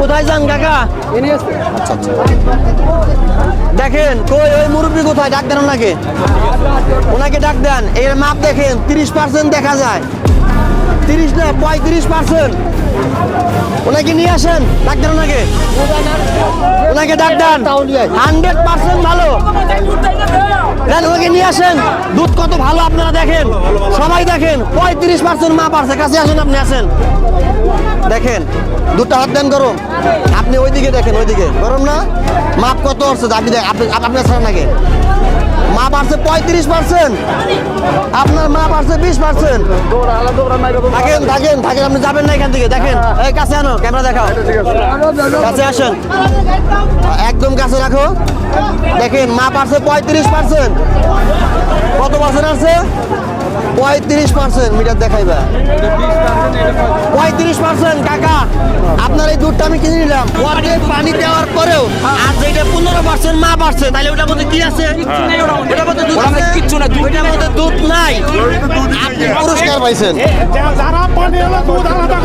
কোথায় যান কাকা? দেখেন, কই, ওই মুরব্বী কোথায়? ডাক দেন ওনাকে। ওনাকে ডাক দেন। এর মাপ দেখেন, তিরিশ পার্সেন্ট দেখা যায়। তিরিশ না, পঁয়ত্রিশ পার্সেন্ট। ওনাকে নিয়ে আসেন, ডাক দেন ওনাকে। ওনাকে ডাক দেন। হান্ড্রেড পার্সেন্ট ভালো। দেন, ওনাকে নিয়ে আসেন। দুধ কত ভালো আপনারা দেখেন। সবাই দেখেন, পঁয়ত্রিশ পার্সেন্ট মাপ আছে। কাছে আসেন, আপনি আসেন। দেখেন দুধটা হাত দেন গরম। আপনি ওইদিকে দেখেন, ওইদিকে। গরম না? মাপ কত আসছে? আপনি দেখ, আপনি আপনি নাকি মাপ আসছে পঁয়ত্রিশ পার্সেন্ট আপনার মাপ আসছে বিশ পার্সেন্ট থাকেন থাকেন থাকেন, আপনি যাবেন না এখান থেকে। দেখেন, এই কাছে আনো, ক্যামেরা দেখাও। কাছে আসেন। একদম কাছে রাখো। দেখেন, মাপ আসছে পঁয়ত্রিশ পার্সেন্ট কত পার্সেন্ট আছে পঁয়ত্রিশ পার্সেন্ট মিটার দেখাইবা। পঁয়ত্রিশ পার্সেন্ট কাকা। আপনার এই দুধটা আমি কিনে নিলাম। পানি দেওয়ার পরেও আর যেটা পনেরো পার্সেন্ট মা পারছে তাহলে ওটার মধ্যে কি আছে? ওটার মধ্যে দুধ আছে? কিচ্ছু না ওইটার মধ্যে দুধ নাই। আপনি পুরস্কার পাইছেন। যারা পানি দুধ আলাদা